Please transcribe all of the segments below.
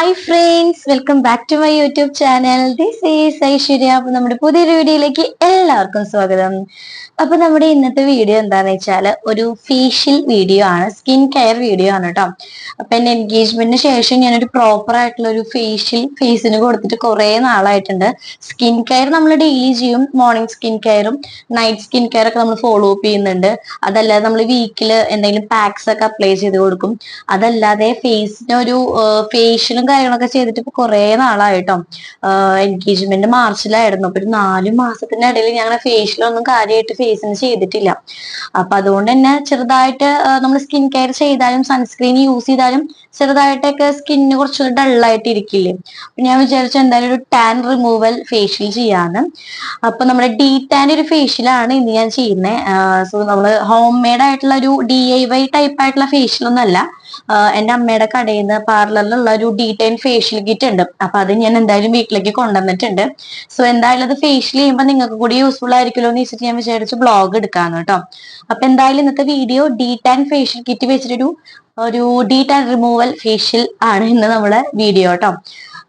Hi friends welcome back to my YouTube channel this is Aishwarya അപ്പൊ നമ്മുടെ പുതിയൊരു വീഡിയോയിലേക്ക് എല്ലാവർക്കും സ്വാഗതം. അപ്പൊ നമ്മുടെ ഇന്നത്തെ വീഡിയോ എന്താന്ന് വെച്ചാൽ ഒരു ഫേഷ്യൽ വീഡിയോ ആണ് സ്കിൻ കെയർ വീഡിയോ ആണ് കേട്ടോ അപ്പൊ എന്റെ എൻഗേജ്മെന്റിന് ശേഷം ഞാനൊരു പ്രോപ്പർ ആയിട്ടുള്ള ഒരു ഫേഷ്യൽ ഫേസിന് കൊടുത്തിട്ട് കുറെ നാളായിട്ടുണ്ട്. സ്കിൻ കെയർ നമ്മൾ ഡെയിലി ചെയ്യും മോർണിംഗ് സ്കിൻ കെയറും നൈറ്റ് സ്കിൻ കെയർ ഒക്കെ നമ്മൾ ഫോളോ അപ്പ് ചെയ്യുന്നുണ്ട്. അതല്ലാതെ നമ്മൾ വീക്കിൽ എന്തെങ്കിലും പാക്സ് ഒക്കെ അപ്ലൈ ചെയ്ത് കൊടുക്കും. അതല്ലാതെ ഫേസിന് ഒരു ഫേഷ്യലും കാര്യങ്ങളൊക്കെ ചെയ്തിട്ട് ഇപ്പൊ കുറെ നാളായിട്ടോ. എൻഗേജ്മെന്റ് മാർച്ചിലായിരുന്നു. അപ്പൊ ഒരു നാലു മാസത്തിന്റെ ഇടയിൽ ഞാൻ ഫേഷ്യലൊന്നും കാര്യമായിട്ട് ഫേസിന് ചെയ്തിട്ടില്ല. അപ്പൊ അതുകൊണ്ട് തന്നെ ചെറുതായിട്ട് നമ്മൾ സ്കിൻ കെയർ ചെയ്താലും സൺസ്ക്രീൻ യൂസ് ചെയ്താലും ചെറുതായിട്ടൊക്കെ സ്കിന്നിന് കുറച്ച് ഡള്ളായിട്ട് ഇരിക്കില്ലേ അപ്പൊ ഞാൻ വിചാരിച്ച എന്തായാലും ഒരു ടാൻ റിമൂവൽ ഫേഷ്യൽ ചെയ്യാന്ന്. അപ്പൊ നമ്മുടെ ഡി ടാൻ ഒരു ഫേഷ്യലാണ് ഇന്ന് ഞാൻ ചെയ്യുന്നത് സോ നമ്മൾ ഹോം മെയ്ഡ് ആയിട്ടുള്ള ഒരു ഡി ഐ വൈ ടൈപ്പ് ആയിട്ടുള്ള ഫേഷ്യൽ ഒന്നല്ല എന്റെ അമ്മയുടെ കടയിൽ നിന്ന് പാർലറിലുള്ള ഒരു ഡി ടെൻ ഫേഷ്യൽ കിറ്റ് ഉണ്ട്. അപ്പൊ അത് ഞാൻ എന്തായാലും വീട്ടിലേക്ക് കൊണ്ടുവന്നിട്ടുണ്ട്. സോ എന്തായാലും അത് ഫേഷ്യൽ ചെയ്യുമ്പോൾ നിങ്ങൾക്ക് കൂടി യൂസ്ഫുൾ ആയിരിക്കുമല്ലോ എന്ന് വെച്ചിട്ട് ഞാൻ വിചാരിച്ചു ബ്ലോഗ് എടുക്കാന്ന് കേട്ടോ. അപ്പൊ എന്തായാലും ഇന്നത്തെ video de tan facial kit വെച്ചിട്ടൊരു ഒരു ഡി ടാൻ റിമൂവൽ ഫേഷ്യൽ ആണ് ഇന്ന് നമ്മളെ വീഡിയോ കേട്ടോ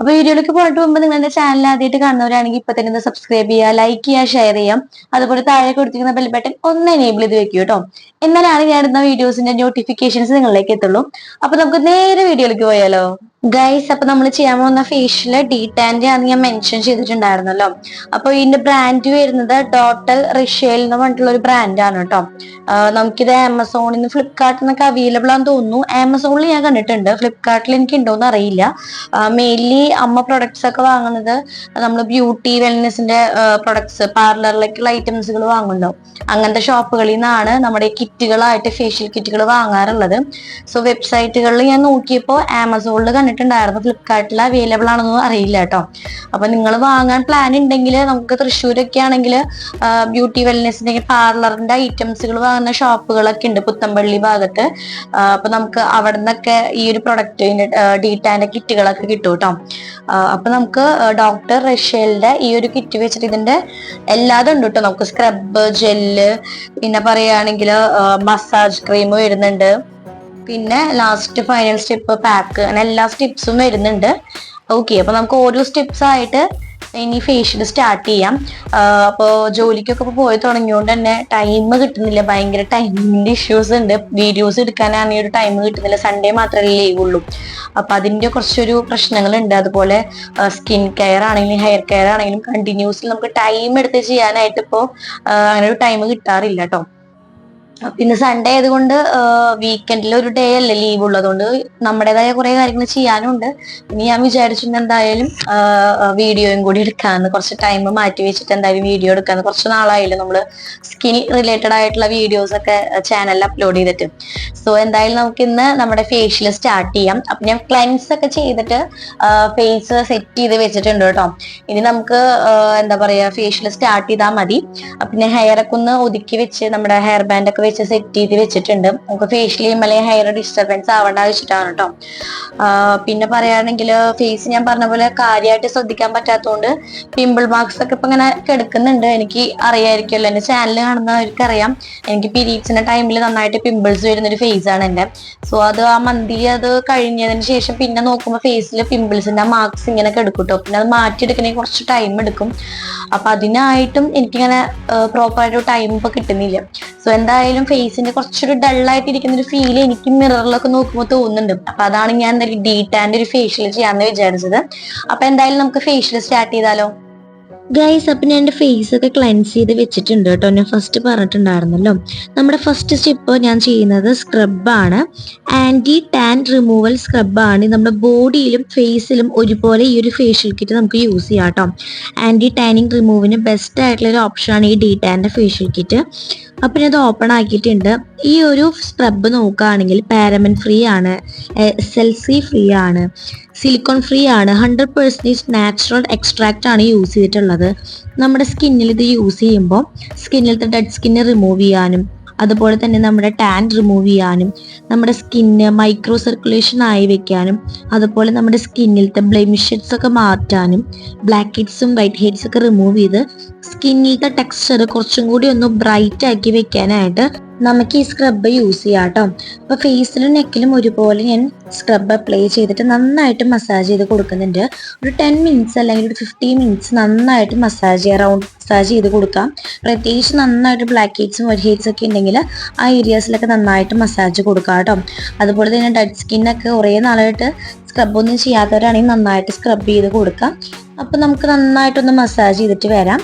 അപ്പൊ വീഡിയോയിലേക്ക് പോയിട്ട് മുമ്പ് നിങ്ങൾ എന്റെ ചാനൽ ആദ്യമായിട്ട് കാണുന്നവരാണെങ്കിൽ ഇപ്പൊ തന്നെ സബ്സ്ക്രൈബ് ചെയ്യുക ലൈക്ക് ചെയ്യുക ഷെയർ ചെയ്യാം അതുപോലെ താഴെ കൊടുത്തിരിക്കുന്ന ബെൽ ബട്ടൺ ഒന്ന് എനേബിൾ ചെയ്ത് വെക്കൂ കേട്ടോ. എന്നാലാണ് ഞാൻ ഇടുന്ന വീഡിയോസിന്റെ നോട്ടിഫിക്കേഷൻസ് നിങ്ങളിലേക്ക് എത്തുള്ളൂ. അപ്പൊ നമുക്ക് നേരെ വീഡിയോയിലേക്ക് പോയാലോ. ഗൈസ് അപ്പൊ നമ്മൾ ചെയ്യാൻ പോകുന്ന ഫേഷ്യൽ ഡീടാൻഡ് ആണ് ഞാൻ മെൻഷൻ ചെയ്തിട്ടുണ്ടായിരുന്നല്ലോ. അപ്പൊ ഇതിന്റെ ബ്രാൻഡ് വരുന്നത് ഡോട്ടൽ റിഷേൽ എന്ന് പറഞ്ഞിട്ടുള്ള ഒരു ബ്രാൻഡ് ആണ് കേട്ടോ നമുക്കിത് ആമസോണിൽ നിന്ന് ഫ്ലിപ്കാർട്ടിൽ നിന്നൊക്കെ അവൈലബിൾ ആണെന്ന് തോന്നുന്നു. ആമസോണിൽ ഞാൻ കണ്ടിട്ടുണ്ട്. ഫ്ലിപ്കാർട്ടിൽ എനിക്ക് ഉണ്ടോന്ന് അറിയില്ല മെയിൻലി അമ്മ പ്രൊഡക്ട്സ് ഒക്കെ വാങ്ങുന്നത് നമ്മൾ ബ്യൂട്ടി വെൽനെസിന്റെ പ്രൊഡക്ട്സ് പാർലറിലേക്കുള്ള ഐറ്റംസുകൾ വാങ്ങുന്നുണ്ടോ? അങ്ങനത്തെ ഷോപ്പുകളിൽ നിന്നാണ് നമ്മുടെ കിറ്റുകളായിട്ട് ഫേഷ്യൽ കിറ്റുകൾ വാങ്ങാറുള്ളത്. സോ വെബ്സൈറ്റുകളിൽ ഞാൻ നോക്കിയപ്പോൾ ആമസോണിൽ കണ്ടിട്ടുണ്ടായിരുന്നു ഫ്ലിപ്കാർട്ടിൽ അവൈലബിൾ ആണെന്ന് അറിയില്ല കേട്ടോ. അപ്പൊ നിങ്ങൾ വാങ്ങാൻ പ്ലാൻ ഉണ്ടെങ്കിൽ നമുക്ക് തൃശ്ശൂരൊക്കെ ആണെങ്കിൽ ബ്യൂട്ടി വെൽനെസിന്റെ പാർലറിന്റെ ഐറ്റംസുകൾ വാങ്ങുന്ന ഷോപ്പുകളൊക്കെ ഉണ്ട് പുത്തമ്പള്ളി ഭാഗത്ത്. അപ്പൊ നമുക്ക് അവിടെ നിന്നൊക്കെ ഈ ഒരു പ്രൊഡക്റ്റ് ഡീറ്റാന്റെ കിറ്റുകളൊക്കെ കിട്ടും കേട്ടോ അപ്പൊ നമുക്ക് ഡോക്ടർ റഷ്യലിന്റെ ഈ ഒരു കിറ്റ് വെച്ചിട്ട് ഇതിന്റെ എല്ലാതും ഉണ്ട് കേട്ടോ നമുക്ക് സ്ക്രബ് ജെല്ല് പിന്നെ പറയുകയാണെങ്കിൽ മസാജ് ക്രീം വരുന്നുണ്ട്. പിന്നെ ലാസ്റ്റ് ഫൈനൽ സ്റ്റെപ്പ് പാക്ക് അങ്ങനെ എല്ലാ സ്റ്റെപ്സും വരുന്നുണ്ട്. ഓക്കെ അപ്പോൾ നമുക്ക് ഓരോ സ്റ്റെപ്സ് ആയിട്ട് ഇനി ഫേഷ്യൽ സ്റ്റാർട്ട് ചെയ്യാം. അപ്പോൾ ജോലിക്കൊക്കെ ഇപ്പോൾ പോയി തുടങ്ങിയോണ്ട് തന്നെ ടൈം കിട്ടുന്നില്ല. ഭയങ്കര ടൈമിന്റെ ഇഷ്യൂസ് ഉണ്ട്. വീഡിയോസ് എടുക്കാനാണ് ഒരു ടൈം കിട്ടുന്നില്ല. സൺഡേ മാത്രമേ ലീവ് ഉള്ളൂ. അപ്പോൾ അതിന്റെ കുറച്ചൊരു പ്രശ്നങ്ങളുണ്ട്. അതുപോലെ സ്കിൻ കെയർ ആണെങ്കിലും ഹെയർ കെയർ ആണെങ്കിലും കണ്ടിന്യൂസ്ലി നമുക്ക് ടൈം എടുത്ത് ചെയ്യാനായിട്ട് ഇപ്പോൾ അങ്ങനെ ഒരു ടൈം കിട്ടാറില്ല കേട്ടോ പിന്നെ സൺഡേ ആയതുകൊണ്ട് വീക്കെൻഡിൽ ഒരു ഡേ അല്ലേ ലീവ് ഉള്ളതുകൊണ്ട് നമ്മുടേതായ കുറെ കാര്യങ്ങൾ ചെയ്യാനുണ്ട്. ഇനി ഞാൻ വിചാരിച്ചു എന്തായാലും വീഡിയോയും കൂടി എടുക്കാന്ന്. കുറച്ച് ടൈം മാറ്റി വെച്ചിട്ട് എന്തായാലും വീഡിയോ എടുക്കാന്ന്. കുറച്ച് നാളായില്ല നമ്മൾ സ്കിൻ റിലേറ്റഡ് ആയിട്ടുള്ള വീഡിയോസ് ഒക്കെ ചാനലിൽ അപ്ലോഡ് ചെയ്തിട്ട്. സോ എന്തായാലും നമുക്ക് ഇന്ന് നമ്മുടെ ഫേഷ്യൽ സ്റ്റാർട്ട് ചെയ്യാം. അപ്പൊ ഞാൻ ക്ലെൻസ് ഒക്കെ ചെയ്തിട്ട് ഫേസ് സെറ്റ് ചെയ്ത് വെച്ചിട്ടുണ്ട് കേട്ടോ. ഇനി നമുക്ക് എന്താ പറയാ ഫേഷ്യൽ സ്റ്റാർട്ട് ചെയ്താൽ മതി. പിന്നെ ഹെയർ ഒക്കെ ഒന്ന് ഒതുക്കി വെച്ച് നമ്മുടെ ഹെയർ ബാൻഡ് ഒക്കെ വെച്ച് സെറ്റ് ചെയ്ത് വെച്ചിട്ടുണ്ട്. നമുക്ക് ഫേഷ്യൽ അല്ലെങ്കിൽ ഹെയർ ഡിസ്റ്റർബൻസ് ആവേണ്ട വെച്ചിട്ടാണ് കേട്ടോ പിന്നെ പറയുകയാണെങ്കിൽ ഫേസ് ഞാൻ പറഞ്ഞ പോലെ കാര്യമായിട്ട് ശ്രദ്ധിക്കാൻ പറ്റാത്തതുകൊണ്ട് പിമ്പിൾ മാർക്സ് ഒക്കെ ഇപ്പൊ ഇങ്ങനെ കിടക്കുന്നുണ്ട്. എനിക്ക് അറിയായിരിക്കുമല്ലോ എന്റെ ചാനൽ കാണുന്നവർക്ക് അറിയാം എനിക്ക് പിരീഡ്സിന്റെ ടൈമിൽ നന്നായിട്ട് പിമ്പിൾസ് വരുന്ന ഒരു ഫേസ് ആണ് എന്റെ. സോ അത് ആ മന്തി അത് കഴിഞ്ഞതിന് ശേഷം പിന്നെ നോക്കുമ്പോൾ ഫേസിൽ പിമ്പിൾസിന്റെ മാർക്സ് ഇങ്ങനെ കിടക്കും കേട്ടോ പിന്നെ അത് മാറ്റിയെടുക്കണമെങ്കിൽ കുറച്ച് ടൈം എടുക്കും. അപ്പൊ അതിനായിട്ടും എനിക്കിങ്ങനെ പ്രോപ്പർ ആയിട്ട് ടൈം ഇപ്പൊ കിട്ടുന്നില്ല. സോ എന്തായാലും ഫേസിന്റെ കുറച്ചൊരു ഡള്ളായിട്ട് ഇരിക്കുന്ന ഒരു ഫീൽ എനിക്ക് മിററിലൊക്കെ നോക്കുമ്പോൾ തോന്നുന്നുണ്ട്. അപ്പൊ അതാണ് ഞാൻ ഡീറ്റാന്റെ ഒരു ഫേഷ്യൽ ചെയ്യാന്ന് വിചാരിച്ചത്. അപ്പൊ എന്തായാലും നമുക്ക് ഫേഷ്യൽ സ്റ്റാർട്ട് ചെയ്താലോ? ഗൈസ് അപ്പം ഞാൻ എന്റെ ഫേസ് ഒക്കെ ക്ലെൻസ് ചെയ്ത് വെച്ചിട്ടുണ്ട് കേട്ടോ. ഞാൻ ഫസ്റ്റ് പറഞ്ഞിട്ടുണ്ടായിരുന്നല്ലോ. നമ്മുടെ ഫസ്റ്റ് സ്റ്റെപ്പ് ഞാൻ ചെയ്യുന്നത് സ്ക്രബാണ് ആന്റി ടാൻ റിമൂവൽ സ്ക്രബാണ് നമ്മുടെ ബോഡിയിലും ഫേസിലും ഒരുപോലെ ഈ ഒരു ഫേഷ്യൽ കിറ്റ് നമുക്ക് യൂസ് ചെയ്യാം കേട്ടോ. ആന്റി ടാനിങ് റിമൂവിന് ബെസ്റ്റ് ആയിട്ടുള്ള ഒരു ഓപ്ഷനാണ് ഈ ഡി ടാന്റെ ഫേഷ്യൽ കിറ്റ് അപ്പം ഞാൻ അത് ഓപ്പൺ ആക്കിയിട്ടുണ്ട്. ഈ ഒരു സ്ക്രബ് നോക്കുകയാണെങ്കിൽ പാരമൻ ഫ്രീ ആണ്. എസ് എൽ സി ഫ്രീ ആണ്. സിലിക്കോൺ ഫ്രീ ആണ്. ഹൺഡ്രഡ് പെർസെന്റേജ് നാച്ചുറൽ എക്സ്ട്രാക്റ്റ് ആണ് യൂസ് ചെയ്തിട്ടുള്ളത്. നമ്മുടെ സ്കിന്നിൽ ഇത് യൂസ് ചെയ്യുമ്പോൾ സ്കിന്നിലത്തെ ഡെഡ് സ്കിന്ന് റിമൂവ് ചെയ്യാനും അതുപോലെ തന്നെ നമ്മുടെ ടാൻ റിമൂവ് ചെയ്യാനും നമ്മുടെ സ്കിന്ന് മൈക്രോ സർക്കുലേഷൻ ആയി വെക്കാനും അതുപോലെ നമ്മുടെ സ്കിന്നിലത്തെ ബ്ലെമിഷസ് ഒക്കെ മാറ്റാനും ബ്ലാക്ക് ഹെഡ്സും വൈറ്റ് ഹെഡ്സ് ഒക്കെ റിമൂവ് ചെയ്ത് സ്കിന്നിലത്തെ ടെക്സ്ചർ കുറച്ചും കൂടി ഒന്ന് ബ്രൈറ്റ് ആക്കി വെക്കാനായിട്ട് നമുക്ക് ഈ സ്ക്രബ് യൂസ് ചെയ്യാം കേട്ടോ അപ്പോൾ ഫേസിലും നെക്കിലും ഒരുപോലെ ഞാൻ സ്ക്രബ് അപ്ലൈ ചെയ്തിട്ട് നന്നായിട്ട് മസാജ് ചെയ്ത് കൊടുക്കുന്നുണ്ട്. ഒരു ടെൻ മിനിറ്റ്സ് അല്ലെങ്കിൽ ഒരു ഫിഫ്റ്റീൻ മിനിറ്റ്സ് നന്നായിട്ട് മസാജ് ചെയ്യാം റൗണ്ട് മസാജ് ചെയ്ത് കൊടുക്കാം. പ്രത്യേകിച്ച് നന്നായിട്ട് ബ്ലാക്ക് ഹെഡ്സും വൈറ്റ് ഹെഡ്സ് ഒക്കെ ഉണ്ടെങ്കിൽ ആ ഏരിയാസിലൊക്കെ നന്നായിട്ട് മസാജ് കൊടുക്കാം കേട്ടോ. അതുപോലെ തന്നെ ഡെഡ് സ്കിന്നൊക്കെ കുറേ നാളായിട്ട് സ്ക്രബ് ഒന്നും ചെയ്യാത്തവരാണെങ്കിൽ നന്നായിട്ട് സ്ക്രബ് ചെയ്ത് കൊടുക്കാം. അപ്പോൾ നമുക്ക് നന്നായിട്ടൊന്ന് മസാജ് ചെയ്തിട്ട് വരാം.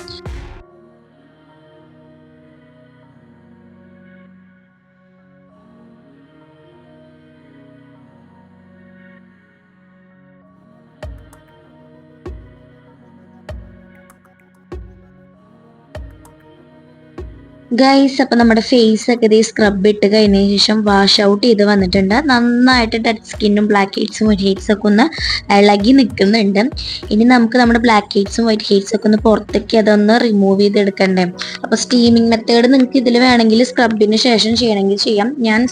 ഗൈസ് അപ്പൊ നമ്മുടെ ഫേസ് ഒക്കെ ഇതേ സ്ക്രബ് ഇട്ട് കഴിഞ്ഞ ശേഷം വാഷ് ഔട്ട് ചെയ്ത് വന്നിട്ടുണ്ട്. നന്നായിട്ട് ഡെഡ് സ്കിന്നും ബ്ലാക്ക് ഹെഡ്സും വൈറ്റ് ഹെഡ്സും ഒക്കെ ഒന്ന് ഇളകി നിൽക്കുന്നുണ്ട്. ഇനി നമുക്ക് നമ്മുടെ ബ്ലാക്ക് ഹെഡ്സും വൈറ്റ് ഹെഡ്സും ഒക്കെ ഒന്ന് പുറത്തേക്ക് അതൊന്ന് റിമൂവ് ചെയ്തെടുക്കണ്ടേ. അപ്പൊ സ്റ്റീമിംഗ് മെത്തേഡ് നിങ്ങൾക്ക് ഇതിൽ വേണമെങ്കിൽ സ്ക്രബിന് ശേഷം ചെയ്യണമെങ്കിൽ ചെയ്യാം. ഞാൻ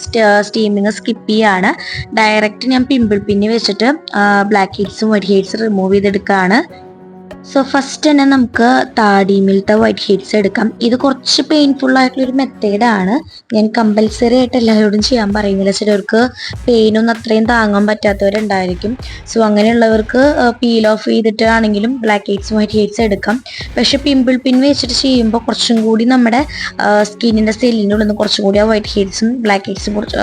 സ്റ്റീമിങ് സ്കിപ്പ് ചെയ്യാണ്. ഡയറക്റ്റ് ഞാൻ പിമ്പിൾ പിന്നി വെച്ചിട്ട് ബ്ലാക്ക് ഹെഡ്സും വൈറ്റ് ഹെഡ്സും റിമൂവ് ചെയ്തെടുക്കുകയാണ് സോ ഫസ്റ്റ് തന്നെ നമുക്ക് താടിമിലത്തെ വൈറ്റ് ഹെഡ്സ് എടുക്കാം. ഇത് കുറച്ച് പെയിൻഫുൾ ആയിട്ടുള്ള ഒരു മെത്തേഡാണ് ഞാൻ കമ്പൽസറി ആയിട്ട് എല്ലാവരോടും ചെയ്യാൻ പറയുന്നില്ല. ചിലർക്ക് പെയിനൊന്നും അത്രയും താങ്ങാൻ പറ്റാത്തവരുണ്ടായിരിക്കും. സോ അങ്ങനെയുള്ളവർക്ക് പീൽ ഓഫ് ചെയ്തിട്ടാണെങ്കിലും ബ്ലാക്ക് ഹെയ്ഡ്സ് വൈറ്റ് ഹെയ്ഡ്സ് എടുക്കാം. പക്ഷെ പിമ്പിൾ പിൻ വെച്ചിട്ട് ചെയ്യുമ്പോൾ കുറച്ചും കൂടി നമ്മുടെ സ്കിന്നിന്റെ സെല്ലിന്റെ ഉള്ളിൽ നിന്ന് കുറച്ചും കൂടി ആ വൈറ്റ് ഹെയ്ഡ്സും ബ്ലാക്ക് ഹെയ്ഡ്സും കുറച്ച്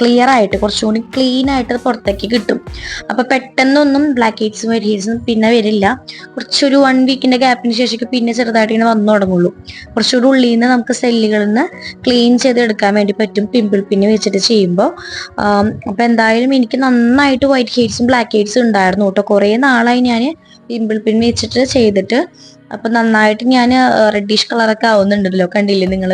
ക്ലിയർ ആയിട്ട് കുറച്ചും കൂടി ക്ലീൻ ആയിട്ട് പുറത്തേക്ക് കിട്ടും. അപ്പോൾ പെട്ടെന്നൊന്നും ബ്ലാക്ക് ഹെയ്ഡ്സും വൈറ്റ് ഹെയ്ഡ്സും പിന്നെ വരില്ല. കുറച്ച് കുറച്ചൊരു വൺ വീക്കിന്റെ ഗ്യാപ്പിന് ശേഷം പിന്നെ ചെറുതായിട്ട് ഇങ്ങനെ വന്നു തുടങ്ങുള്ളൂ. കുറച്ചുകൂടി ഉള്ളിൽ നിന്ന് നമുക്ക് സെല്ലുകളിൽ നിന്ന് ക്ലീൻ ചെയ്ത് എടുക്കാൻ വേണ്ടി പറ്റും. പിമ്പിൾ പിന്നെ വെച്ചിട്ട് ചെയ്യുമ്പോൾ. അപ്പൊ എന്തായാലും എനിക്ക് നന്നായിട്ട് വൈറ്റ് ഹെയ്ഡ്സും ബ്ലാക്ക് ഹെയ്ഡ്സും ഉണ്ടായിരുന്നു കേട്ടോ. കുറേ നാളായി ഞാൻ പിമ്പിൾ പിൻ വെച്ചിട്ട് ചെയ്തിട്ട്. അപ്പൊ നന്നായിട്ട് ഞാൻ റെഡിഷ് കളറൊക്കെ ആവുന്നുണ്ടല്ലോ. കണ്ടില്ലേ നിങ്ങൾ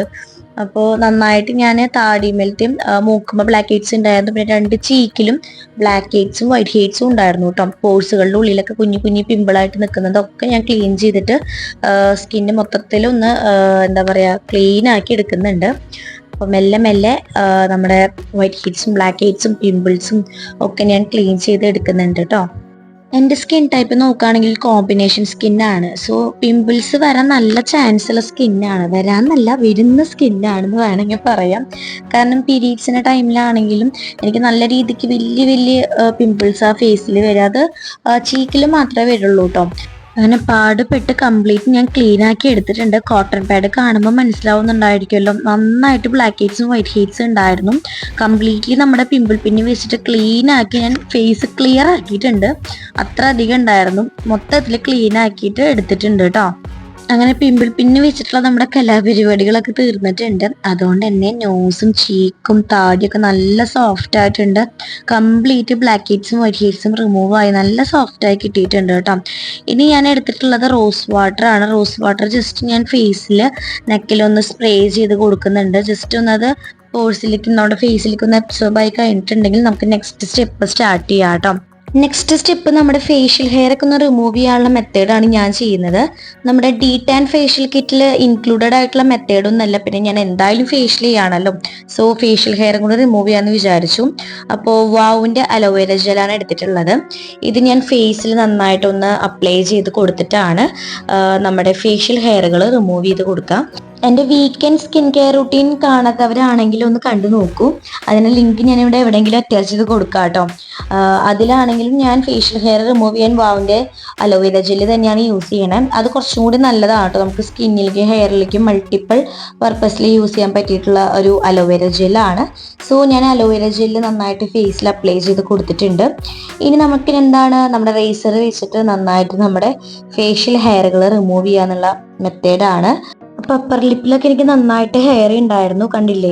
അപ്പോൾ നന്നായിട്ട് ഞാൻ താടിമേലത്തെയും മൂക്കുമ്പോൾ ബ്ലാക്ക് ഹെഡ്സ് ഉണ്ടായിരുന്നു പിന്നെ രണ്ട് ചീക്കിലും ബ്ലാക്ക് ഹെഡ്സും വൈറ്റ് ഹെഡ്സും ഉണ്ടായിരുന്നു കേട്ടോ പോഴ്സുകളുടെ ഉള്ളിലൊക്കെ കുഞ്ഞു കുഞ്ഞു പിമ്പിളായിട്ട് നിൽക്കുന്നതൊക്കെ ഞാൻ ക്ലീൻ ചെയ്തിട്ട് സ്കിന്ന് മൊത്തത്തിലൊന്ന് എന്താ പറയുക ക്ലീൻ ആക്കി എടുക്കുന്നുണ്ട്. അപ്പോൾ മെല്ലെ മെല്ലെ നമ്മുടെ വൈറ്റ് ഹെഡ്സും ബ്ലാക്ക് ഹെഡ്സും പിമ്പിൾസും ഒക്കെ ഞാൻ ക്ലീൻ ചെയ്ത് എടുക്കുന്നുണ്ട് കേട്ടോ എന്റെ സ്കിൻ ടൈപ്പ് നോക്കുകയാണെങ്കിൽ കോമ്പിനേഷൻ സ്കിന്നാണ് സോ പിമ്പിൾസ് വരാൻ നല്ല ചാൻസ് ഉള്ള സ്കിന്നാണ് വരാന്നല്ല വരുന്ന സ്കിന്നാണെന്ന് വേണമെങ്കിൽ പറയാം. കാരണം പീരീഡ്സിന്റെ ടൈമിലാണെങ്കിലും എനിക്ക് നല്ല രീതിക്ക് വലിയ വലിയ പിമ്പിൾസ് ആ ഫേസിൽ വരാതെ ചീക്കിൽ മാത്രമേ വരുള്ളൂ കേട്ടോ അങ്ങനെ പാടുപെട്ട് കംപ്ലീറ്റ് ഞാൻ ക്ലീൻ ആക്കി എടുത്തിട്ടുണ്ട്. കോട്ടൺ പാഡ് കാണുമ്പോൾ മനസ്സിലാവുന്നുണ്ടായിരിക്കുമല്ലോ. നന്നായിട്ട് ബ്ലാക്ക് ഹെഡ്സും വൈറ്റ് ഹെഡ്സും ഉണ്ടായിരുന്നു. കംപ്ലീറ്റ്ലി നമ്മുടെ പിമ്പിൾ പിന്നി വെച്ചിട്ട് ക്ലീൻ ആക്കി ഞാൻ ഫേസ് ക്ലിയർ ആക്കിയിട്ടുണ്ട്. അത്ര അധികം ഉണ്ടായിരുന്നു. മൊത്തത്തിൽ ക്ലീൻ ആക്കിയിട്ട് എടുത്തിട്ടുണ്ട് കേട്ടോ അങ്ങനെ പിമ്പിൾ പിന്നെ വെച്ചിട്ടുള്ള നമ്മുടെ കലാപരിപാടികളൊക്കെ തീർന്നിട്ടുണ്ട്. അതുകൊണ്ട് തന്നെ നോസും ചീക്കും താടിയൊക്കെ നല്ല സോഫ്റ്റ് ആയിട്ടുണ്ട്. കംപ്ലീറ്റ് ബ്ലാക്ക് ഹെഡ്സും വൈറ്റ് ഹെഡ്സും റിമൂവ് ആയി നല്ല സോഫ്റ്റ് ആയി കിട്ടിയിട്ടുണ്ട് കേട്ടോ. ഇനി ഞാൻ എടുത്തിട്ടുള്ളത് റോസ് വാട്ടർ ആണ്. റോസ് വാട്ടർ ജസ്റ്റ് ഞാൻ ഫേസിൽ നെക്കിലൊന്ന് സ്പ്രേ ചെയ്ത് കൊടുക്കുന്നുണ്ട്. ജസ്റ്റ് ഒന്നത് പോഴ്സിലേക്ക് നമ്മുടെ ഫേസിലേക്ക് ഒന്ന് അബ്സോർബ് ആയി കഴിഞ്ഞിട്ടുണ്ടെങ്കിൽ നമുക്ക് നെക്സ്റ്റ് സ്റ്റെപ്പ് സ്റ്റാർട്ട് ചെയ്യാം കേട്ടോ. നെക്സ്റ്റ് സ്റ്റെപ്പ് നമ്മുടെ ഫേഷ്യൽ ഹെയർ ഒക്കെ ഒന്ന് റിമൂവ് ചെയ്യാനുള്ള മെത്തേഡാണ് ഞാൻ ചെയ്യുന്നത്. നമ്മുടെ ഡി ടാൻ ഫേഷ്യൽ കിറ്റിൽ ഇൻക്ലൂഡഡ് ആയിട്ടുള്ള മെത്തേഡ് ഒന്നല്ല പിന്നെ ഞാൻ എന്തായാലും ഫേഷ്യൽ ചെയ്യാണല്ലോ. സോ ഫേഷ്യൽ ഹെയർ കൂടെ റിമൂവ് ചെയ്യാന്ന് വിചാരിച്ചു. അപ്പോൾ വാവിന്റെ അലോവേര ജെല്ലാണ് എടുത്തിട്ടുള്ളത്. ഇത് ഞാൻ ഫേസിൽ നന്നായിട്ടൊന്ന് അപ്ലൈ ചെയ്ത് കൊടുത്തിട്ടാണ് നമ്മുടെ ഫേഷ്യൽ ഹെയറുകൾ റിമൂവ് ചെയ്ത് കൊടുക്കാം എന്റെ വീക്കെൻഡ് സ്കിൻ കെയർ റുട്ടീൻ കാണാത്തവരാണെങ്കിൽ ഒന്ന് കണ്ടു നോക്കൂ. അതിന് ലിങ്ക് ഞാൻ ഇവിടെ എവിടെയെങ്കിലും അറ്റാച്ച് ചെയ്ത് കൊടുക്കാം കേട്ടോ. അതിലാണെങ്കിലും ഞാൻ ഫേഷ്യൽ ഹെയർ റിമൂവ് ചെയ്യാൻ വാവിന്റെ അലോവേര ജെല്ല് തന്നെയാണ് യൂസ് ചെയ്യണത് അത് കുറച്ചും കൂടി നല്ലതാണ് കേട്ടോ. നമുക്ക് സ്കിന്നിലേക്കും ഹെയറിലേക്കും മൾട്ടിപ്പിൾ പർപ്പസിൽ യൂസ് ചെയ്യാൻ പറ്റിയിട്ടുള്ള ഒരു അലോവേര ജെല്ലാണ് സോ ഞാൻ അലോവേര ജെല്ല് നന്നായിട്ട് ഫേസിൽ അപ്ലൈ ചെയ്ത് കൊടുത്തിട്ടുണ്ട്. ഇനി നമുക്ക് എന്താണ് നമ്മുടെ റേസർ വെച്ചിട്ട് നന്നായിട്ട് നമ്മുടെ ഫേഷ്യൽ ഹെയറുകൾ റിമൂവ് ചെയ്യാന്നുള്ള മെത്തേഡാണ് പപ്പർ ലിപ്പിലൊക്കെ എനിക്ക് നന്നായിട്ട് ഹെയർ ഉണ്ടായിരുന്നു കണ്ടില്ലേ?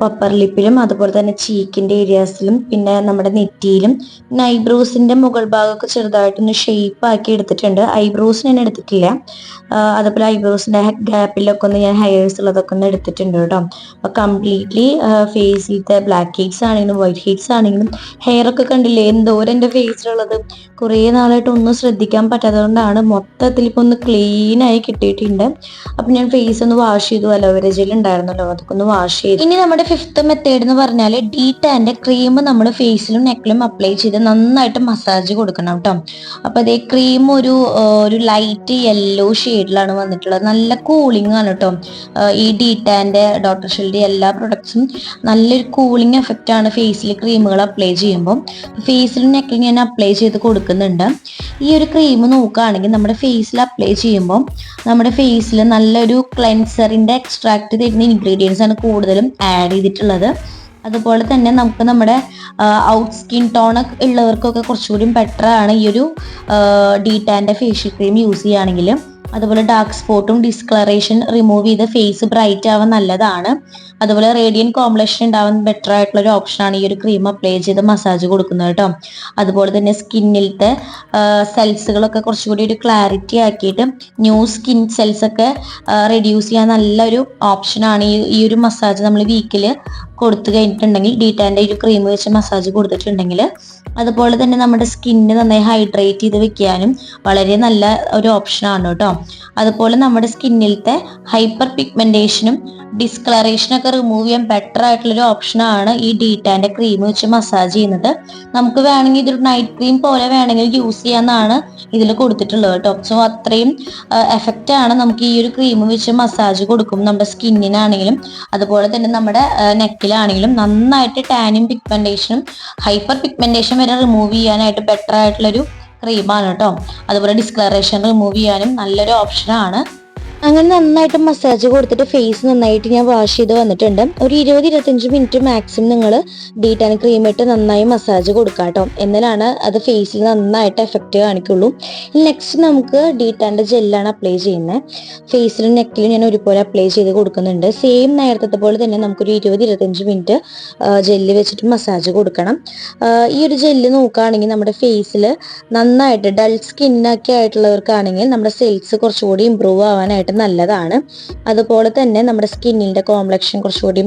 പപ്പർ ലിപ്പിലും അതുപോലെ തന്നെ ചീക്കിന്റെ ഏരിയാസിലും പിന്നെ നമ്മുടെ നെറ്റിയിലും പിന്നെ ഐബ്രോസിന്റെ മുകൾ ഭാഗമൊക്കെ ചെറുതായിട്ടൊന്ന് ഷേപ്പ് ആക്കി എടുത്തിട്ടുണ്ട്. ഐബ്രോസ് ഞാൻ എടുത്തിട്ടില്ല. അതുപോലെ ഐബ്രോസിന്റെ ഗ്യാപ്പിലൊക്കെ ഒന്ന് ഞാൻ ഹെയർസ് ഉള്ളതൊക്കെ ഒന്ന് എടുത്തിട്ടുണ്ട് കേട്ടോ. അപ്പൊ കംപ്ലീറ്റ്ലി ഫേസിലത്തെ ബ്ലാക്ക് ഹെഡ്സ് ആണെങ്കിലും വൈറ്റ് ഹെഡ്സ് ആണെങ്കിലും ഹെയർ ഒക്കെ കണ്ടില്ലേ? എന്തോരം എന്റെ ഫേസിലുള്ളത് കുറേ നാളായിട്ട് ഒന്നും ശ്രദ്ധിക്കാൻ പറ്റാത്തതുകൊണ്ടാണ് മൊത്തത്തിൽ ഇപ്പോൾ ഒന്ന് ക്ലീൻ ആയി കിട്ടിയിട്ടുണ്ട്. അപ്പം ഞാൻ ഫേസ് ഒന്ന് വാഷ് ചെയ്തു അലോവേര ജെൽ ഉണ്ടായിരുന്നല്ലോ അതൊക്കെ ഒന്ന് വാഷ് ചെയ്തു. ഇനി നമ്മുടെ ഫിഫ്ത്ത് മെത്തേഡ് എന്ന് പറഞ്ഞാൽ ഡി ടാന്റെ ക്രീം നമ്മൾ ഫേസിലും നെക്കിലും അപ്ലൈ ചെയ്ത് നന്നായിട്ട് മസാജ് കൊടുക്കണം കേട്ടോ അപ്പോൾ അതേ ക്രീം ഒരു ഒരു ലൈറ്റ് യെല്ലോ ഷെയ്ഡിലാണ് വന്നിട്ടുള്ളത്. നല്ല കൂളിംഗ് ആണ് കേട്ടോ ഈ ഡി ടാന്റെ ഡോക്ടർ ഷെൽഡി എല്ലാ പ്രൊഡക്ട്സും നല്ലൊരു കൂളിംഗ് എഫക്റ്റ് ആണ് ഫേസിൽ ക്രീമുകൾ അപ്ലൈ ചെയ്യുമ്പോൾ ഫേസിലും നെക്കിലും ഞാൻ അപ്ലൈ ചെയ്ത് കൊടുക്കുന്നുണ്ട്. ഈ ഒരു ക്രീം നോക്കുകയാണെങ്കിൽ നമ്മുടെ ഫേസിൽ അപ്ലൈ ചെയ്യുമ്പോൾ നമ്മുടെ ഫേസിൽ നല്ലൊരു ക്ലെൻസറിന്റെ എക്സ്ട്രാക്ട് തരുന്ന ഇൻഗ്രീഡിയൻസ് ആണ് കൂടുതലും ആഡ് ചെയ്തിട്ടുള്ളത്. അതുപോലെ തന്നെ നമുക്ക് നമ്മുടെ ഔട്ട് സ്കിൻ ടോൺ ഉള്ളവർക്കൊക്കെ കുറച്ചുകൂടി ബെറ്ററാണ് ഈ ഒരു ഡീറ്റാന്റെ ഫേഷ്യൽ ക്രീം യൂസ് ചെയ്യുകയാണെങ്കിൽ. അതുപോലെ ഡാർക്ക് സ്പോട്ടും ഡിസ്ക്ലറേഷൻ റിമൂവ് ചെയ്ത് ഫേസ് ബ്രൈറ്റ് ആവാൻ നല്ലതാണ്. അതുപോലെ റേഡിയൻ കോംപ്ലക്ഷൻ ഉണ്ടാവാൻ ബെറ്റർ ആയിട്ടുള്ള ഒരു ഓപ്ഷനാണ് ഈ ഒരു ക്രീം അപ്ലൈ ചെയ്ത് മസാജ് കൊടുക്കുന്നത് കേട്ടോ അതുപോലെ തന്നെ സ്കിന്നിലത്തെ സെൽസുകളൊക്കെ കുറച്ചുകൂടി ഒരു ക്ലാരിറ്റി ആക്കിയിട്ട് ന്യൂ സ്കിൻ സെൽസ് ഒക്കെ റെഡ്യൂസ് ചെയ്യാൻ നല്ലൊരു ഓപ്ഷനാണ് ഈ ഈ ഒരു മസാജ് നമ്മൾ വീക്കിൽ കൊടുത്തു കഴിഞ്ഞിട്ടുണ്ടെങ്കിൽ ഡീറ്റാന്റെ ഒരു ക്രീം വെച്ച് മസാജ് കൊടുത്തിട്ടുണ്ടെങ്കിൽ അതുപോലെ തന്നെ നമ്മുടെ സ്കിന്ന് നന്നായി ഹൈഡ്രേറ്റ് ചെയ്ത് വെക്കാനും വളരെ നല്ല ഒരു ഓപ്ഷനാണ് കേട്ടോ. അതുപോലെ നമ്മുടെ സ്കിന്നിലത്തെ ഹൈപ്പർ പിഗ്മെന്റേഷനും ഡിസ്കളറേഷനും ഒക്കെ റിമൂവ് ചെയ്യാൻ ബെറ്റർ ആയിട്ടുള്ളൊരു ഓപ്ഷനാണ് ഈ ഡീറ്റാന്റെ ക്രീം വെച്ച് മസാജ് ചെയ്യുന്നത്. നമുക്ക് വേണമെങ്കിൽ ഇതൊരു നൈറ്റ് ക്രീം പോലെ വേണമെങ്കിൽ യൂസ് ചെയ്യാമെന്നാണ് ഇതിൽ കൊടുത്തിട്ടുള്ളത് കേട്ടോ. സോ അത്രയും എഫക്റ്റ് ആണ് നമുക്ക് ഈ ഒരു ക്രീം വെച്ച് മസാജ് കൊടുക്കും നമ്മുടെ സ്കിന്നിനാണെങ്കിലും അതുപോലെ തന്നെ നമ്മുടെ നെക്കിലാണെങ്കിലും നന്നായിട്ട് ടാനും പിഗ്മെന്റേഷനും ഹൈപ്പർ പിഗ്മെന്റേഷൻ വരെ റിമൂവ് ചെയ്യാനായിട്ട് ബെറ്റർ ആയിട്ടുള്ളൊരു ക്രീമാണ് കേട്ടോ. അതുപോലെ ഡിസ്കളറേഷൻ റിമൂവ് ചെയ്യാനും നല്ലൊരു ഓപ്ഷനാണ് അങ്ങനെ നന്നായിട്ട് മസാജ് കൊടുത്തിട്ട് ഫേസ് നന്നായിട്ട് ഞാൻ വാഷ് ചെയ്ത് വന്നിട്ടുണ്ട്. ഒരു ഇരുപത് ഇരുപത്തഞ്ച് മിനിറ്റ് മാക്സിമം നിങ്ങൾ ഡീറ്റാൻ ക്രീം ഇട്ട് നന്നായി മസാജ് കൊടുക്കാം കേട്ടോ എന്നാലാണ് അത് ഫേസിൽ നന്നായിട്ട് എഫക്റ്റ് കാണിക്കുള്ളൂ. നെക്സ്റ്റ് നമുക്ക് ഡീറ്റാന്റെ ജെല്ലാണ് അപ്ലൈ ചെയ്യുന്നത് ഫേസിലും നെക്കിലും ഞാൻ ഒരുപോലെ അപ്ലൈ ചെയ്ത് കൊടുക്കുന്നുണ്ട്. സെയിം നേരത്തെ പോലെ തന്നെ നമുക്കൊരു ഇരുപത് ഇരുപത്തഞ്ച് മിനിറ്റ് ജെല്ല് വെച്ചിട്ട് മസാജ് കൊടുക്കണം. ഈ ഒരു ജെല്ല് നോക്കുകയാണെങ്കിൽ നമ്മുടെ ഫേസിൽ നന്നായിട്ട് ഡൾ സ്കിന്നൊക്കെ ആയിട്ടുള്ളവർക്കാണെങ്കിൽ നമ്മുടെ സെൽസ് കുറച്ചുകൂടി ഇമ്പ്രൂവ് ആവാനായിട്ട് നല്ലതാണ്. അതുപോലെ തന്നെ നമ്മുടെ സ്കിന്നിന്റെ കോംപ്ലക്ഷൻ കുറച്ചുകൂടി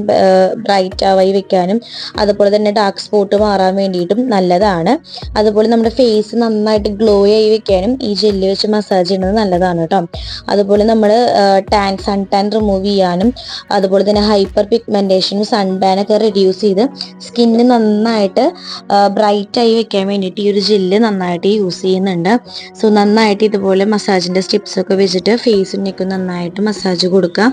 ബ്രൈറ്റ് ആവായി വെക്കാനും അതുപോലെ തന്നെ ഡാർക്ക് സ്പോട്ട് മാറാൻ വേണ്ടിയിട്ടും നല്ലതാണ്. അതുപോലെ നമ്മുടെ ഫേസ് നന്നായിട്ട് ഗ്ലോ ആയി വെക്കാനും ഈ ജെല്ല് വെച്ച് മസാജ് ചെയ്യുന്നത് നല്ലതാണ് കേട്ടോ അതുപോലെ നമ്മൾ ടാൻ സൺ ടാൻ റിമൂവ് ചെയ്യാനും അതുപോലെ തന്നെ ഹൈപ്പർ പിഗ്മെന്റേഷനും സൺ ടാൻ ഒക്കെ റെഡ്യൂസ് ചെയ്ത് സ്കിന്ന് നന്നായിട്ട് ബ്രൈറ്റ് ആയി വെക്കാൻ വേണ്ടിയിട്ട് ഈ ഒരു ജെല്ല് നന്നായിട്ട് യൂസ് ചെയ്യുന്നുണ്ട്. സോ നന്നായിട്ട് ഇതുപോലെ മസാജിന്റെ സ്റ്റിപ്സ് ഒക്കെ വെച്ചിട്ട് ഫേസ് നെക്കും നന്നായിട്ട് മസാജ് കൊടുക്കുക.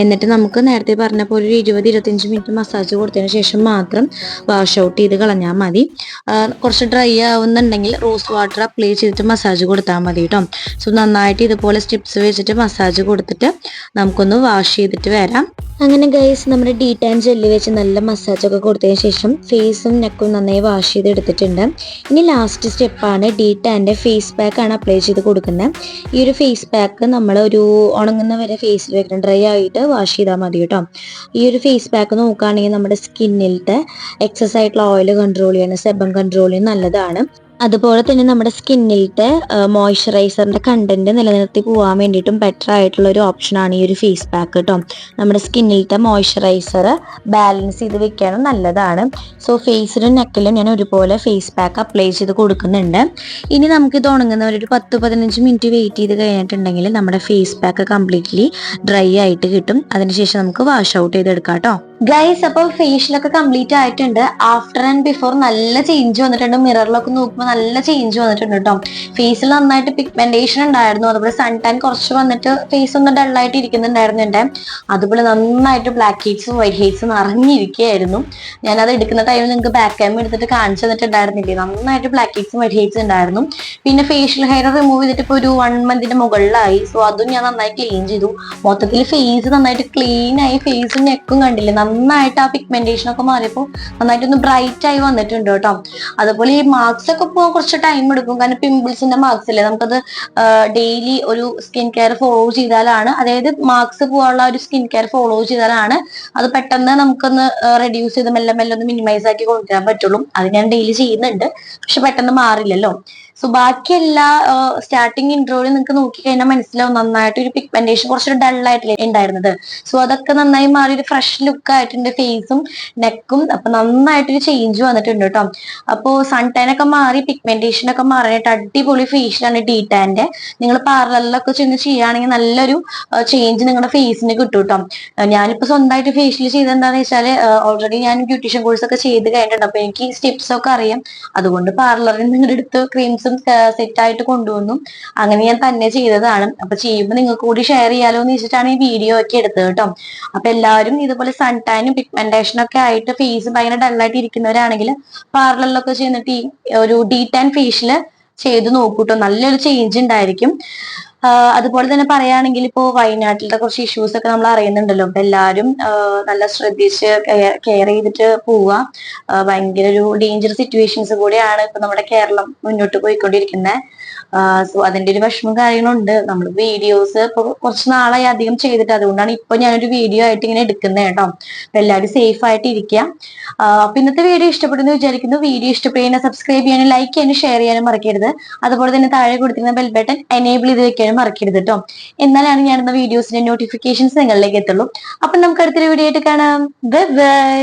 എന്നിട്ട് നമുക്ക് നേരത്തെ പറഞ്ഞ പോലെ ഒരു ഇരുപത് ഇരുപത്തഞ്ച് മിനിറ്റ് മസാജ് കൊടുത്തതിന് ശേഷം മാത്രം വാഷ് ഔട്ട് ചെയ്ത് കളഞ്ഞാൽ മതി. കുറച്ച് ഡ്രൈ ആവുന്നുണ്ടെങ്കിൽ റോസ് വാട്ടർ അപ്ലൈ ചെയ്തിട്ട് മസാജ് കൊടുത്താൽ മതി കേട്ടോ സോ നന്നായിട്ട് ഇതുപോലെ സ്റ്റിപ്സ് വെച്ചിട്ട് മസാജ് കൊടുത്തിട്ട് നമുക്കൊന്ന് വാഷ് ചെയ്തിട്ട് വരാം. അങ്ങനെ ഗൈസ് നമ്മുടെ ഡീ ടാൻ ജെല്ല് വെച്ച് നല്ല മസാജ് ഒക്കെ കൊടുത്തതിന് ശേഷം ഫേസും നെക്കും നന്നായി വാഷ് ചെയ്ത് എടുത്തിട്ടുണ്ട് ഇനി ലാസ്റ്റ് സ്റ്റെപ്പാണ് ഡീ ടാന്റെ ഫേസ് പാക്കാണ് അപ്ലൈ ചെയ്ത് കൊടുക്കുന്നത്. ഈ ഒരു ഫേസ് പാക്ക് നമ്മൾ ഒരു ഉണങ്ങുന്ന വരെ ഫേസിൽ വെക്കണം. ഡ്രൈ ആയിട്ട് വാഷ് ചെയ്താൽ മതി കേട്ടോ. ഈ ഒരു ഫേസ് പാക്ക് നോക്കുകയാണെങ്കിൽ നമ്മുടെ സ്കിന്നിലത്തെ എക്സസ് ആയിട്ടുള്ള ഓയിൽ കൺട്രോൾ ചെയ്യാൻ സെബം കൺട്രോൾ ചെയ്യാൻ നല്ലതാണ്. അതുപോലെ തന്നെ നമ്മുടെ സ്കിന്നിലത്തെ മോയ്സ്ചറൈസറിന്റെ കണ്ടന്റ് നിലനിർത്തി പോകാൻ വേണ്ടിയിട്ടും ബെറ്റർ ആയിട്ടുള്ള ഒരു ഓപ്ഷനാണ് ഈ ഒരു ഫേസ് പാക്ക് കേട്ടോ നമ്മുടെ സ്കിന്നിലത്തെ മോയ്സ്ചറൈസർ ബാലൻസ് ചെയ്ത് വെക്കാനും നല്ലതാണ്. സോ ഫേസിലും നെക്കിലും ഞാൻ ഒരുപോലെ ഫേസ് പാക്ക് അപ്ലൈ ചെയ്ത് കൊടുക്കുന്നുണ്ട്. ഇനി നമുക്ക് ഇത് ഉണങ്ങുന്നവരൊരു പത്ത് പതിനഞ്ച് മിനിറ്റ് വെയിറ്റ് ചെയ്ത് കഴിഞ്ഞിട്ടുണ്ടെങ്കിൽ നമ്മുടെ ഫേസ് പാക്ക് കംപ്ലീറ്റ്ലി ഡ്രൈ ആയിട്ട് കിട്ടും. അതിനുശേഷം നമുക്ക് വാഷ് ഔട്ട് ചെയ്തെടുക്കാം കേട്ടോ ഗൈസ് അപ്പോൾ ഫേഷ്യലൊക്കെ കംപ്ലീറ്റ് ആയിട്ടുണ്ട്. ആഫ്റ്റർ ആൻഡ് ബിഫോർ നല്ല ചേഞ്ച് വന്നിട്ടുണ്ട്. മിററിലൊക്കെ നോക്കുമ്പോൾ നല്ല ചേഞ്ച് വന്നിട്ടുണ്ട് കേട്ടോ ഫേസിൽ നന്നായിട്ട് പിഗ്മെന്റേഷൻ ഉണ്ടായിരുന്നു. അതുപോലെ സൺ ടാൻ കുറച്ച് വന്നിട്ട് ഫേസ് ഒന്ന് ഡള്ളായിട്ട് ഇരിക്കുന്നുണ്ടായിരുന്നു എന്റെ. അതുപോലെ നന്നായിട്ട് ബ്ലാക്ക് ഹെയ്റ്റ്സും വൈറ്റ് ഹെയ്റ്റ്സും നിറഞ്ഞിരിക്കുകയായിരുന്നു. ഞാനത് എടുക്കുന്ന ടൈമിൽ നിങ്ങൾക്ക് ബാക്ക് ക്യാം എടുത്തിട്ട് കാണിച്ചു തന്നിട്ടുണ്ടായിരുന്നില്ലേ? നന്നായിട്ട് ബ്ലാക്ക് ഹെയ്റ്റ്സും വൈറ്റ് ഹെയ്റ്റ്സ് ഉണ്ടായിരുന്നു. പിന്നെ ഫേഷ്യൽ ഹെയർ റിമൂവ് ചെയ്തിട്ട് ഇപ്പോൾ ഒരു വൺ മന്തിന്റെ മുകളിലായി. സോ അതും ഞാൻ നന്നായി ക്ലീൻ ചെയ്തു. മൊത്തത്തിൽ ഫേസ് നന്നായിട്ട് ക്ലീൻ ആയി. ഫേസും നെക്കും കണ്ടില്ലേ? നന്നായിട്ട് ആ പിഗ്മെന്റേഷൻ ഒക്കെ മാറിയപ്പോൾ നന്നായിട്ടൊന്ന് ബ്രൈറ്റ് ആയി വന്നിട്ടുണ്ട് കേട്ടോ അതുപോലെ ഈ മാർക്സ് ഒക്കെ പോകാൻ കുറച്ച് ടൈം എടുക്കും. കാരണം പിമ്പിൾസിന്റെ മാർക്സ് അല്ലേ നമുക്കത് ഡെയിലി ഒരു സ്കിൻ കെയർ ഫോളോ ചെയ്താലാണ് അതായത് മാർക്സ് പോകാനുള്ള ഒരു സ്കിൻ കെയർ ഫോളോ ചെയ്താലാണ് അത് പെട്ടെന്ന് നമുക്കൊന്ന് റെഡ്യൂസ് ചെയ്ത് മെല്ലെ മെല്ലെ ഒന്ന് മിനിമൈസ് ആക്കി കൊണ്ടുവരാൻ പറ്റുള്ളൂ. അത് ഞാൻ ഡെയിലി ചെയ്യുന്നുണ്ട്. പക്ഷെ പെട്ടെന്ന് മാറില്ലല്ലോ. സോ ബാക്കി എല്ലാ സ്റ്റാർട്ടിങ് ഇൻട്രോയിൽ നിങ്ങൾക്ക് നോക്കി കഴിഞ്ഞാൽ മനസ്സിലാവും നന്നായിട്ട് ഒരു പിഗ്മെന്റേഷൻ കുറച്ചൊരു ഡൾ ആയിട്ടില്ല ഉണ്ടായിരുന്നത് സോ അതൊക്കെ നന്നായി മാറി ഒരു ഫ്രഷ് ലുക്ക് ആയിട്ടുണ്ട് ഫേസും നെക്കും അപ്പൊ നന്നായിട്ടൊരു ചേഞ്ച് വന്നിട്ടുണ്ട് കേട്ടോ അപ്പോ സൺ ടാൻ ഒക്കെ മാറി പിഗ്മെന്റേഷൻ ഒക്കെ മാറാനായിട്ട് അടിപൊളി ഫേഷ്യലാണ് ഡി ടാന്റെ നിങ്ങൾ പാർലറിലൊക്കെ ചെന്ന് ചെയ്യുകയാണെങ്കിൽ നല്ലൊരു ചേഞ്ച് നിങ്ങളുടെ ഫേസിന് കിട്ടും കേട്ടോ ഞാനിപ്പോ സ്വന്തമായിട്ട് ഫേഷ്യൽ ചെയ്ത് എന്താണെന്ന് വെച്ചാൽ ഓൾറെഡി ഞാൻ ബ്യൂട്ടീഷ്യൻ കോഴ്സ് ഒക്കെ ചെയ്ത് കഴിഞ്ഞിട്ടുണ്ട്. അപ്പൊ എനിക്ക് സ്റ്റെപ്സ് ഒക്കെ അറിയാം. അതുകൊണ്ട് പാർലറിൽ നിങ്ങളുടെ അടുത്ത് ക്രീംസും സെറ്റ് ആയിട്ട് കൊണ്ടുവന്നു. അങ്ങനെ ഞാൻ തന്നെ ചെയ്തതാണ്. അപ്പൊ ചെയ്യുമ്പോൾ നിങ്ങൾക്ക് കൂടി ഷെയർ ചെയ്യാലോ എന്ന് വെച്ചിട്ടാണ് ഈ വീഡിയോ ഒക്കെ എടുത്തത് കേട്ടോ. അപ്പൊ എല്ലാവരും ഇതുപോലെ സൺ ടാനും പിഗ്മെന്റേഷനും ഒക്കെ ആയിട്ട് ഫേസ് ഭയങ്കര ഡള്ളായിട്ട് ഇരിക്കുന്നവരാണെങ്കിൽ പാർലറിലൊക്കെ ചെന്നിട്ട് ഈ ഒരു ഡി ടാൻ ഫേഷ്യൽ ചെയ്ത് നോക്കൂട്ടോ. നല്ലൊരു ചേഞ്ച് ഉണ്ടായിരിക്കും അതുപോലെ തന്നെ പറയുകയാണെങ്കിൽ ഇപ്പോ വയനാട്ടിലത്തെ കുറച്ച് ഇഷ്യൂസ് ഒക്കെ നമ്മൾ അറിയുന്നുണ്ടല്ലോ. അപ്പൊ എല്ലാവരും നല്ല ശ്രദ്ധിച്ച് കെയർ ചെയ്തിട്ട് പോവുക. ഭയങ്കര ഒരു ഡേഞ്ചർ സിറ്റുവേഷൻസ് കൂടിയാണ് ഇപ്പൊ നമ്മുടെ കേരളം മുന്നോട്ട് പോയിക്കൊണ്ടിരിക്കുന്നത് സോ അതിന്റെ ഒരു വിഷമം കാര്യങ്ങളുണ്ട്. നമ്മൾ വീഡിയോസ് ഇപ്പൊ കുറച്ച് നാളായി അധികം ചെയ്തിട്ട് അതുകൊണ്ടാണ് ഇപ്പൊ ഞാനൊരു വീഡിയോ ആയിട്ട് ഇങ്ങനെ എടുക്കുന്നത് കേട്ടോ അപ്പൊ എല്ലാവരും സേഫ് ആയിട്ട് ഇരിക്കുക അപ്പൊ ഇന്നത്തെ വീഡിയോ ഇഷ്ടപ്പെടുന്നു വിചാരിക്കുന്നു. വീഡിയോ ഇഷ്ടപ്പെടുന്ന സബ്സ്ക്രൈബ് ചെയ്യാനും ലൈക്ക് ചെയ്യാനും ഷെയർ ചെയ്യാനും മറക്കരുത്. അതുപോലെ തന്നെ താഴെ കൊടുത്തിരുന്ന ബെൽ ബട്ടൺ എനേബിൾ ചെയ്ത് വെക്കാനും മറക്കരുത് കേട്ടോ എന്നാലാണ് ഞാൻ ഇന്ന വീഡിയോസിന്റെ നോട്ടിഫിക്കേഷൻസ് നിങ്ങളിലേക്ക് എത്തുള്ളൂ. അപ്പൊ നമുക്ക് അടുത്തൊരു വീഡിയോ ആയിട്ട് കാണാം. Bye bye